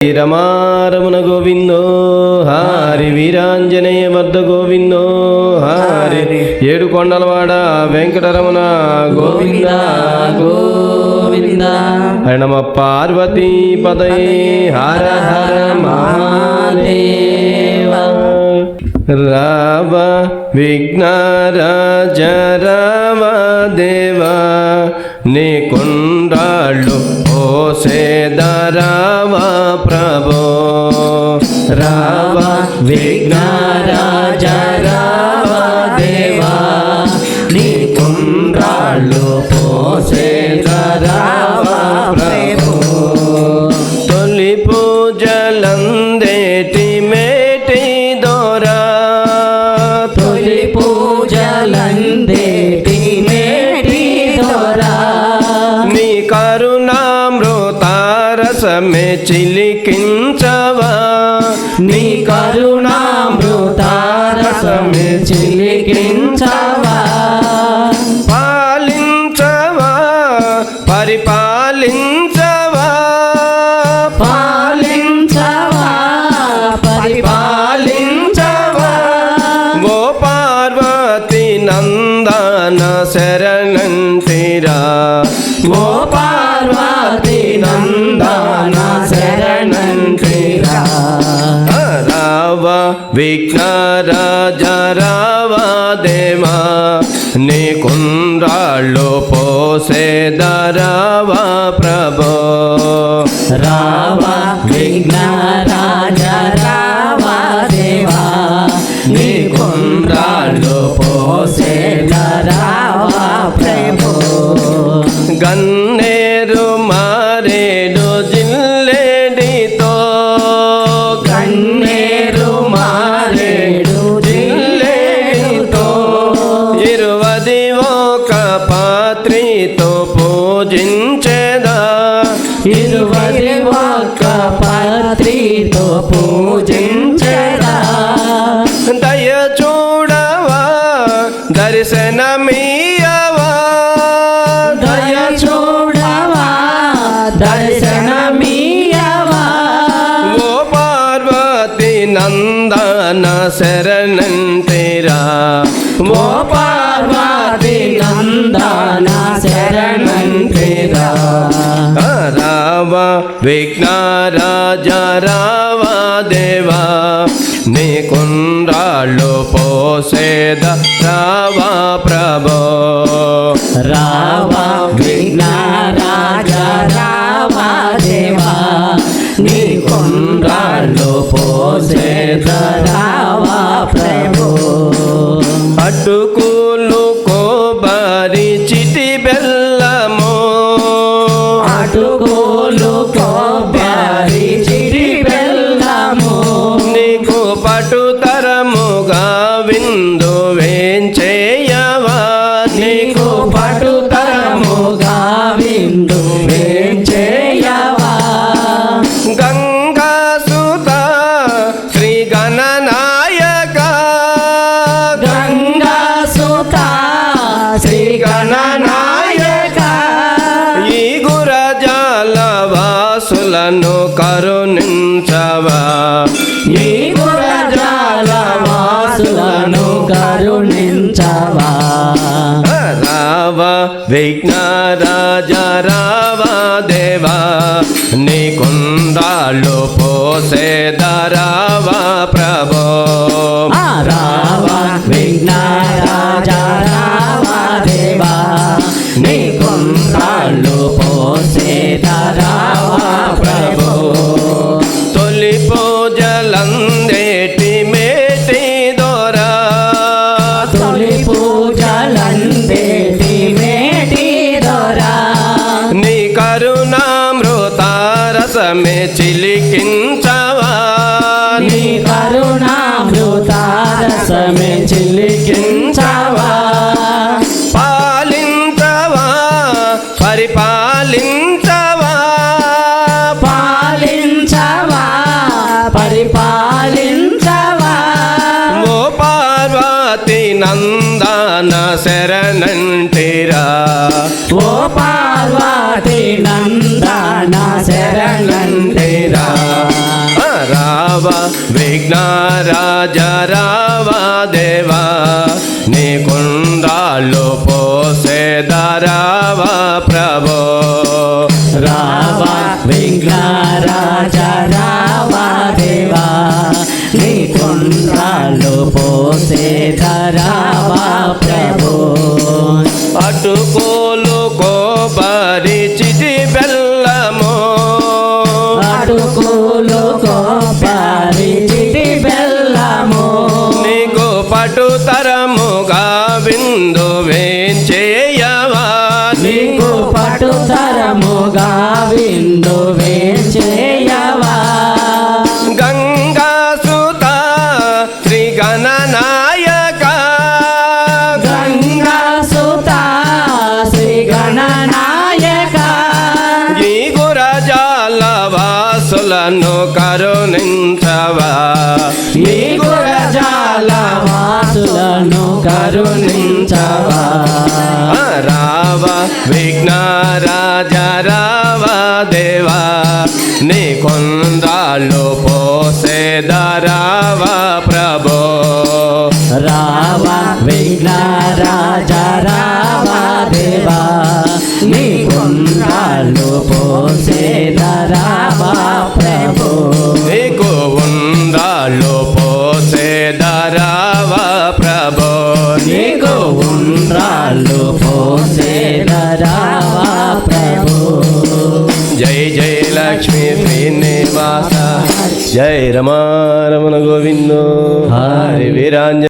రమారమున గోవిందో హారి వీరాంజనేయ వర్ధ గోవిందో హారి ఏడు కొండలవాడ వెంకటరమణ గోవింద గోవింద. నమ పార్వతీ పదయే హర హర మహాదేవ. రావ విఘ్నరాజ రావ దేవ నీ కొండాళ్ళు ఓసేదరావ ప్రభో రావ విఘ్నారా చిలికించవా? పాలించవా? పరిపాలించవా? పాలించవా? పరిపాలించవా? ఓ పార్వతి నందన శరణంటిరా. ఓ పార్వతి నందన శరణంటిరా. విఘ్నరాజ రావ దేవా నీ కుండ్రాళ్ళు పోసేదరావ ప్రభో రావ విఘ్న రాజ రావ దేవా నీ కుండ్రాళ్ళు పోసే రావ ప్రభు గన్నేరు దర్శనమీయవా దయ చూడవా? దర్శనమీయవా ఓ పార్వతి నందన శరణంతిరా ఓ పార్వతి నందన శరణంతిరా రావ విఘ్నరాజ రావ దేవా నీ కుండ్రాళ్ళు పోసేద రావ రావ ప్రభు. అటుకులు కోబరి చిటి బెల్లము. అటుకోలు గణనాయక ఈ గురజాల వాసులను కరుణించవా. ఈ గురజాల వాసులను కరుణించవా. రావ విఘ్న రాజా రావ దేవా నీ పోసే దరావా ప్రభో. రా పూజలందేటి మేటి దొరా? తొలి పూజలందేటి మేటి దొరా? నీ కరుణామృతారసమే చిలికించవా ఓ పార్వతి నందన శరణందిరా రావ విఘ్నరాజ రావ దేవా నీ కుండాలు పోసే దరావ ప్రభో. రావ విఘ్న విందు వేంచేయవా నీకు పటుతరముగా విందు వేచేయవా? గంగా సుత గంగా సుత ఈ గురజాల వాసులను కరుణించవా? ఈ వాసులను కరుణించవా? రావ విఘ్న రాజ రావ దేవా నీ పోసేదరావ శ్రీనివాస జై రమారమణ గోవిందో. హరి వీరాంజ